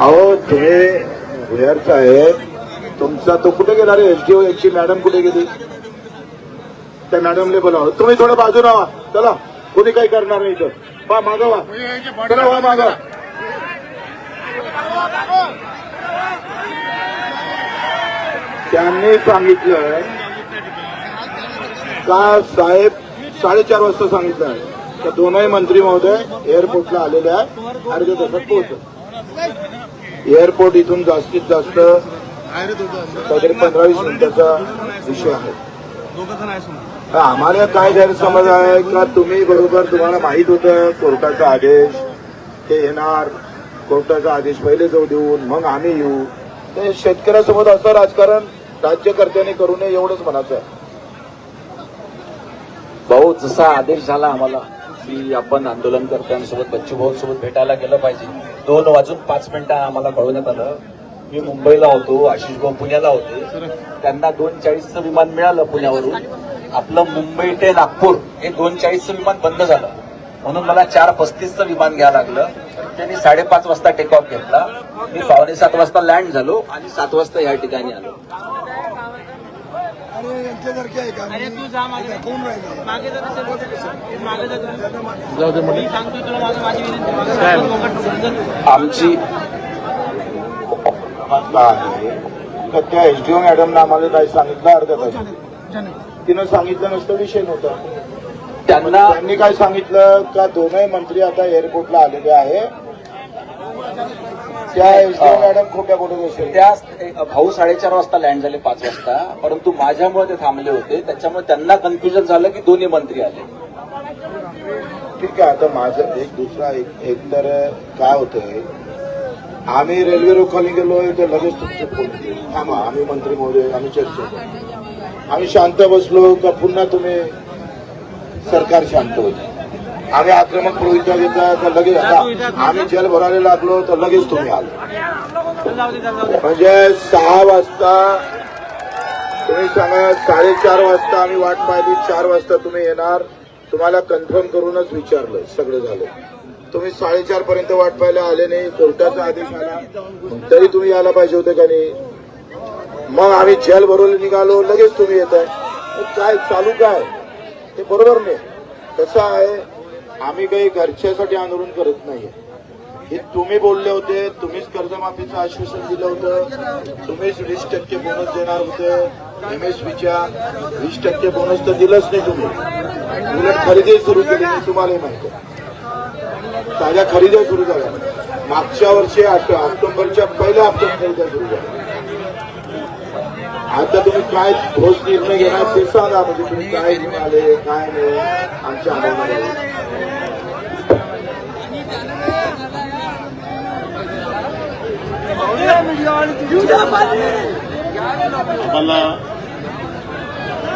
अहो तुम्ही भुयार साहेब तुमचा तो कुठे गेला रे? ओ यांची मॅडम कुठे गेली? त्या मॅडमने बोलावं. तुम्ही थोडं बाजूला व्हा. चला कुणी काही करणार नाही इथं. वा मागवा चला वा मागवा त्यांनी सांगितलं का साहेब साडेचार वाजता सांगितलं. का दोनही मंत्री महोदय एअरपोर्टला आलेले आहे अर्ध्या तासात पोहोचत एअरपोर्ट इथून जास्तीत जास्त काहीतरी पंधरा वीस मिनिटाचा विषय आहे. आम्हाला काय गैरसमज आहे का तुम्ही बरोबर तुम्हाला माहीत होतं कोर्टाचा आदेश? ते येणार कोर्टाचा आदेश पहिले जाऊ देऊन मग आम्ही येऊ. ते शेतकऱ्यासोबत असं राजकारण राज्यकर्त्यांनी करू नये एवढंच म्हणायचं आहे. भाऊ जसा आदेश झाला आम्हाला की आपण आंदोलनकर्त्यांसोबत बच्चूभाऊसोबत भेटायला गेलं पाहिजे. दोन वाजून पाच मिनिटं आम्हाला कळवण्यात आलं. मी मुंबईला होतो आशिष भाऊ पुण्याला होते. त्यांना दोन चाळीसचं विमान मिळालं पुण्यावरून. आपलं मुंबई ते नागपूर हे दोन चाळीसचं विमान बंद झालं. म्हणून मला चार पस्तीसचं विमान घ्यावं लागलं. त्यांनी साडेपाच वाजता टेक ऑफ घेतला. मी पावणे सात वाजता लँड झालो आणि सात वाजता या ठिकाणी आलो. अरे यांच्यासारखे आहे का? अरे तू जा मागे. कोण राहिलं मागे जा तू मागे जा तू. मी सांगतोय तुला माझं माझी विनंती. आमची म्हटलं आहे. का त्या एसडीओ मॅडमनं आम्हाला काय सांगितलं अर्ध्या तास तिनं सांगितलं नसतं विषय नव्हता. त्यांना त्यांनी काय सांगितलं? का दोनही मंत्री आता एअरपोर्टला आलेले आहे? त्या एसडीओ मॅडम खोट्या असेल त्या भाऊ साडेचार वाजता लँड झाले पाच वाजता. परंतु माझ्यामुळे ते थांबले होते. त्याच्यामुळे त्यांना कन्फ्युजन झालं की दोन्ही मंत्री आले. ठीक आहे आता माझं एक दुसरा एक तर काय होतंय आम्ही रेल्वे रोखाली गेलो तर लगेच तुमचे फोन थांबा आम्ही मंत्री महोदय आम्ही चर्चा आम्ही शांत बसलो का पुन्हा तुम्ही सरकार शांत होते आम्ही आक्रमक प्रवृत्ती घेता तर लगेच आता आम्ही जेल भरायला लागलो तर लगेच तुम्ही आलो. म्हणजे सहा वाजता तुम्ही सांगा साडेचार वाजता आम्ही वाट पाहिली चार वाजता तुम्ही येणार. तुम्हाला कन्फर्म करूनच विचारलं सगळं झालं. तुम्ही साडेचार पर्यंत वाट पाहायला आले नाही कोर्टाचा आदेश आला. तरी तुम्ही यायला पाहिजे होते का नाही? मग आम्ही जेल भरवले निघालो लगेच तुम्ही येत आहे काय चालू काय? ते बरोबर नाही. कसं आहे? आम्ही काही घरच्यासाठी आंदोलन करत नाहीये. हे तुम्ही बोलले होते तुम्हीच कर्जमाफीचं आश्वासन दिलं होतं तुम्हीच वीस टक्के बोनस देणार होते एमएसपीच्या वीस टक्के बोनस तर दिलंच नाही तुम्ही. उलट खरेदी सुरू केली तुम्हालाही माहिती ताज्या खरेद्या सुरू झाल्या. मागच्या वर्षी ऑक्टोबरच्या पहिल्या हप्त्यात खरेद्या सुरू झाल्या. आता तुम्ही काय ठोस निर्णय घेणार ते सांगा म्हणजे तुम्ही काय घेऊन काय नाही आमच्या आंदोलनामध्ये आम्हाला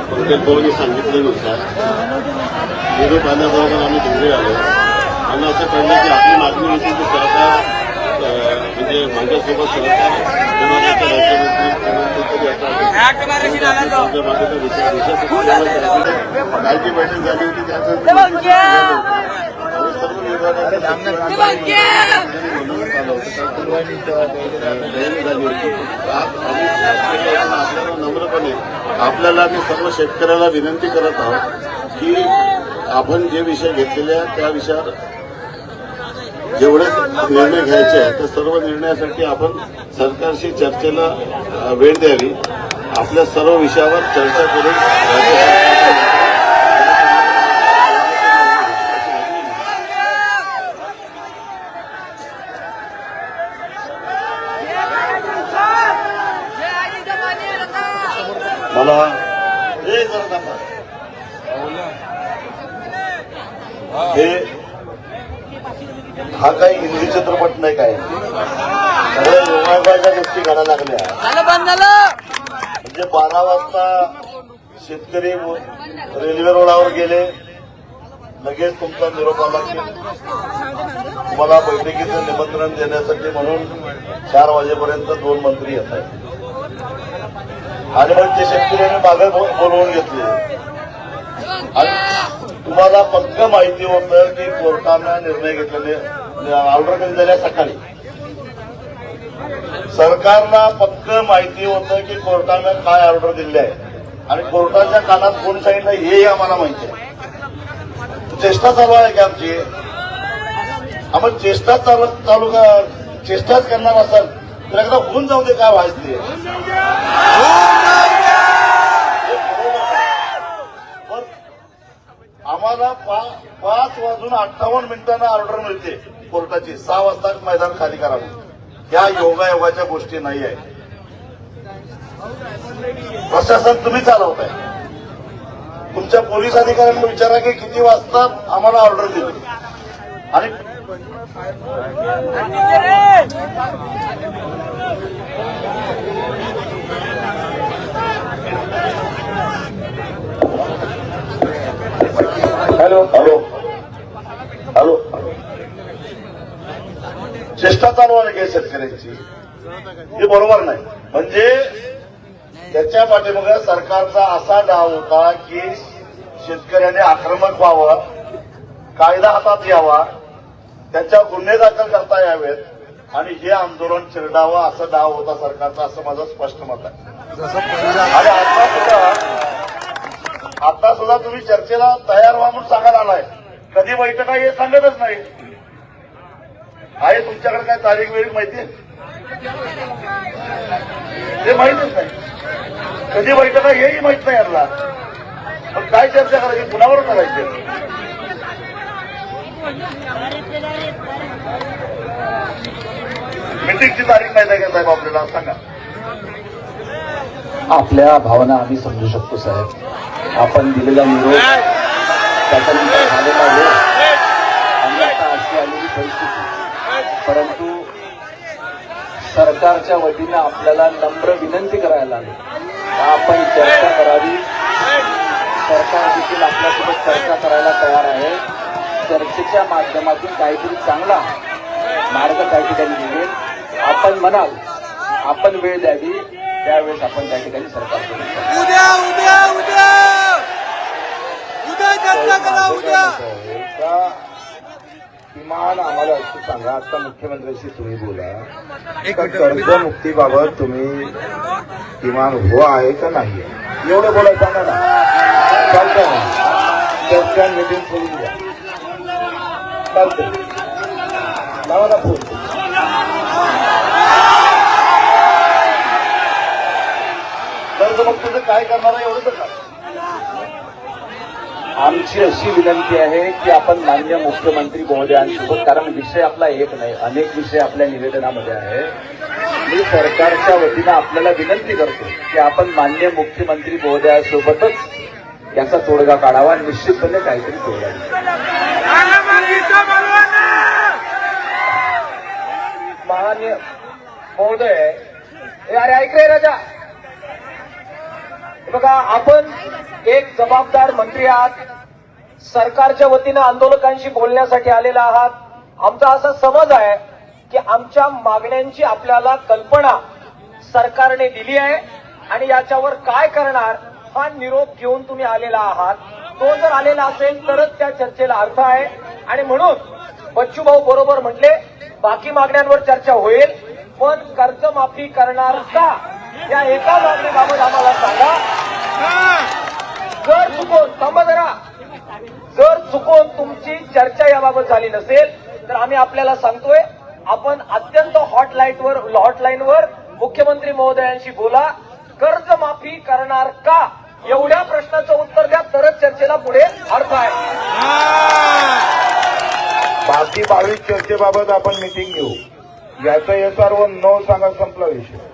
पंकज भाऊनी सांगितल्यानुसार निरोप आल्याबरोबर आम्ही घरी आलो. आम्हाला असं कळलं की आपली मागणी होती की सरकार म्हणजे माझ्यासोबत सरकार विभागाचे राज्यमंत्री कालची बैठक झाली होती त्याचं आणि सर्व विभागाचे आपल्याला नम्रपणे आपल्याला मी सर्व शेतकऱ्याला विनंती करत आहोत की आपण जे विषय घेतलेले त्या विषयावर जेवढे निर्णय घ्यायचे आहेत त्या सर्व निर्णयासाठी आपण सरकारशी चर्चेला वेळ द्यावी. आपल्या सर्व विषयावर चर्चा करून राज्य सरकारच्या मला हे. हे काही हिंदी चित्रपट नाही काय. सगळ्या योगायोगाच्या गोष्टी घडायला लागल्या. झालं बंद झालं. म्हणजे बारा वाजता शेतकरी रेल्वे रोडावर गेले. लगेच तुमचा निरोप आला की तुम्हाला बैठकीचं निमंत्रण देण्यासाठी म्हणून चार वाजेपर्यंत दोन मंत्री येत आहेत. आणि मग ते शेतकऱ्यांनी मागे बोलवून घेतले. आणि तुम्हाला पक्क माहिती होतं की कोर्टानं निर्णय घेतलेले ऑर्डर कधी झाल्या सकाळी. सरकारला पक्क माहिती होतं की कोर्टानं काय ऑर्डर दिली आहे. आणि कोर्टाच्या कानात कोण सांगितलं हे आम्हाला माहिती आहे. चेष्टा चालू आहे की आमची. आपण चेष्टा चालू चालू का- चेष्टाच करणार असाल तर एकदा होऊन जाऊ दे काय व्हायचं ते. हे बरोबर आहे. पण आम्हाला पा- पाच वाजून अठ्ठावन्न मिनिटांना ऑर्डर मिळते. कोर्टाची सहा वाजता मैदान खाली करावं. या योगायोगाच्या गोष्टी नाही आहे प्रशासन तुम्ही चालवताय. तुमच्या पोलीस अधिकाऱ्यांना विचारा की किती वाजता आम्हाला ऑर्डर दिली. आणि हॅलो हॅलो हॅलो चेष्टा चालू आहे की शेतकऱ्यांची हे बरोबर नाही. म्हणजे त्याच्या पाठीमाग सरकारचा असा डाव होता की शेतकऱ्याने आक्रमक व्हावं कायदा हातात यावा त्यांच्या गुन्हे दाखल करता यावेत आणि हे आंदोलन चिरडावं असं डाव होता सरकारचा असं माझं स्पष्ट मत आहे. आणि आता सुद्धा आता सुद्धा तुम्ही चर्चेला तयार व्हा म्हणून सांगायला आलाय. कधी बैठका हे सांगतच नाही. आहे तुमच्याकडे काय तारीख वेळी माहिती आहे? ते माहितच नाही. कधी बैठका हेही माहीत नाही यांना. पण काय चर्चा करायची? कुणावर करायची? मिटिंगची तारीख माहिती आहे का साहेब आपल्याला? सांगा. आपल्या भावना आम्ही समजू शकतो साहेब. आपण दिलेला निरोप त्याच्यानंतर झालेला वेळ आणि आता अशी आलेली परिस्थिती. परंतु सरकारच्या वतीनं आपल्याला नम्र विनंती करायला का आपण चर्चा करावी. सरकार देखील आपल्यासोबत चर्चा करायला तयार आहे. चर्चेच्या माध्यमातून काहीतरी चांगला मार्ग त्या ठिकाणी निघेल. आपण म्हणाल आपण वेळ द्यावी. त्यावेळेस आपण त्या ठिकाणी सरकारकडे चर्चा उद्या उद्या उद्या उद्या चर्चा करा उद्या का किमान आम्हाला असं सांगा आता मुख्यमंत्र्यांशी तुम्ही बोला. कर्जमुक्तीबाबत तुम्ही किमान हो आहे का नाही एवढं बोला सांगा ना? चालतंय चर्चा मिटिंग सोडून द्या. चालतंय. लावा फोन. तुझं काय करणार आहे एवढं तर आमची अशी विनंती आहे की आपण मान्य मुख्यमंत्री महोदयांसोबत कारण विषय आपला एक नाही अनेक विषय आपल्या निवेदनामध्ये आहे. मी सरकारच्या वतीनं आपल्याला विनंती करतो की आपण मान्य मुख्यमंत्री महोदयासोबतच याचा तोडगा काढावा निश्चितपणे काहीतरी तोडगा महोदय अरे ऐक रे राजा. बघा आपण एक जबाबदार मंत्री आहात. सरकारच्या वतीनं आंदोलकांशी बोलण्यासाठी आलेला आहात. आमचा असा समज आहे की आमच्या मागण्यांची आपल्याला कल्पना सरकारने दिली आहे आणि याच्यावर काय करणार हा निरोप घेऊन तुम्ही आलेला आहात. तो जर आलेला असेल तरच त्या चर्चेला अर्थ आहे. आणि म्हणून बच्चू भाऊ बरोबर म्हटले बाकी मागण्यांवर चर्चा होईल पण कर्जमाफी करणार का? या एका मागणीबाबत आम्हाला सांगा. जर चुकून थांबा जरा. जर चुकून तुमची चर्चा याबाबत झाली नसेल तर आम्ही आपल्याला सांगतोय आपण अत्यंत हॉटलाईनवर हॉटलाईनवर मुख्यमंत्री महोदयांशी बोला. कर्जमाफी करणार का? एवढ्या प्रश्नाचं उत्तर द्या तरच चर्चेला पुढे अर्थ आहे. बाकी बावीस चर्चेबाबत आपण मिटिंग घेऊ. याचं एसआर व नो सांगा संपला विषय.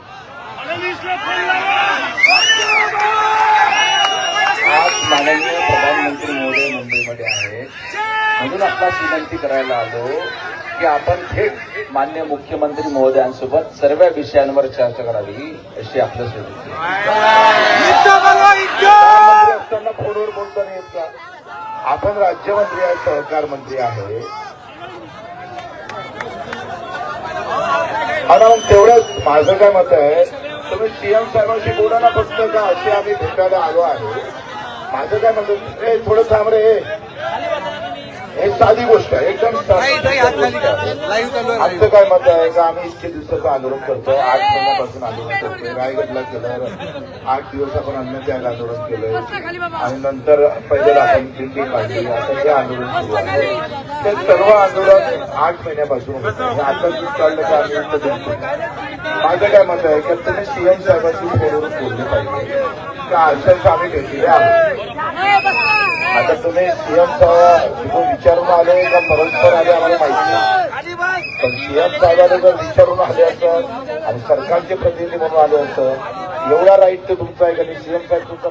आज माननीय प्रधानमंत्री महोदय मुंबईमध्ये आहेत. म्हणून आपणास विनंती करायला आलो की आपण थेट मान्य मुख्यमंत्री महोदयांसोबत सर्व विषयांवर चर्चा करावी अशी आपलं असताना फोनवर बोलता नाही येत का आपण राज्यमंत्री आहे सहकार मंत्री आहे आणि तेवढंच माझं काय मत आहे तुम्ही सीएम साहेबांशी बोला ना फक्त का असे आम्ही भेटायला आलो आहे. माझं काय म्हणतो? ए थोडं थांब रे. हे साधी गोष्ट आहे एकदम. आमचं काय मत आहे? का आम्ही इतके दिवसाचं आंदोलन करतोय? आठ महिन्यापासून आंदोलन करतोय. रायगडला केलं आठ दिवस आपण अन्नत्याग आंदोलन केलं आणि नंतर पहिले आपण दिंडी काढली आता हे आंदोलन सुरू आहे. ते सर्व आंदोलन आठ महिन्यापासून होतं. आणि आता दूध काढलं की आम्ही. माझं काय मत आहे? की तुम्ही सीएम साहेबांशी फोनवरून बोलले पाहिजे. त्या अशाच आम्ही भेटलेले आहोत. आता तुम्ही सीएम साहेब विचारून आले का परस्पर आले आम्हाला माहिती नाही. पण सीएम साहेबांनी जर विचारून आले असत आणि सरकारचे प्रतिनिधी म्हणून आले असत एवढा राईट तर तुमचा आहे का सीएम साहेब तुमचा